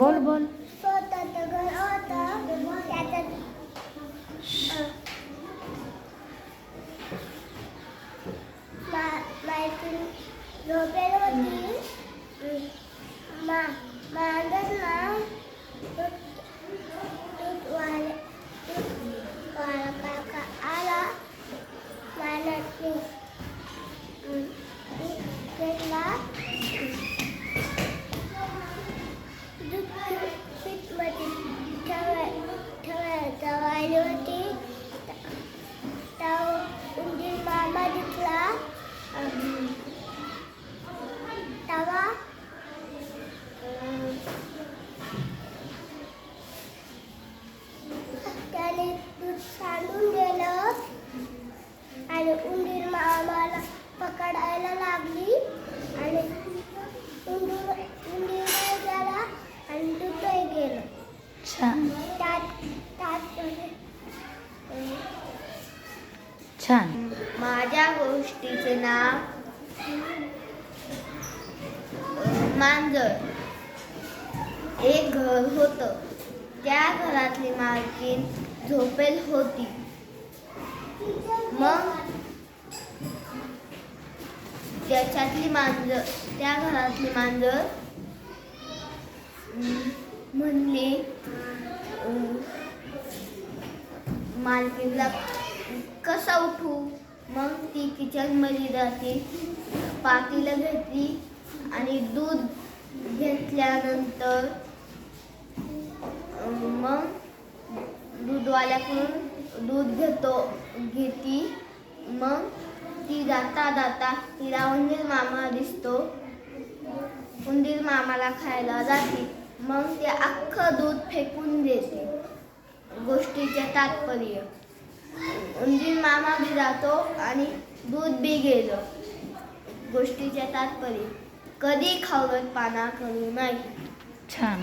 बोल बोल झोपेल होती छान. माझ्या गोष्टीचे नाव मांजर. एक घर होतं. त्या घरातली मालकीन झोपेल होती. मग त्याच्यातली मांजर त्या घरातली मांजर म्हणली मालकीनला कसा उठू? मग ती किचनमध्ये जाते. पातीला घेतली आणि दूध घेतल्यानंतर मग दूधवाल्याकडून दूध घेतो घेती. मग ती जाता जाता तिला उंदीर मामा दिसतो. उंदीर मामाला खायला जाते. मग ते अख्खं दूध फेकून देते. गोष्टीचे तात्पर्य. उंदीर मामा बी जातो आणि दूध बी गेलं गोष्टीच्या तात्पर्य कधी खावत पाना करू नाही. छान.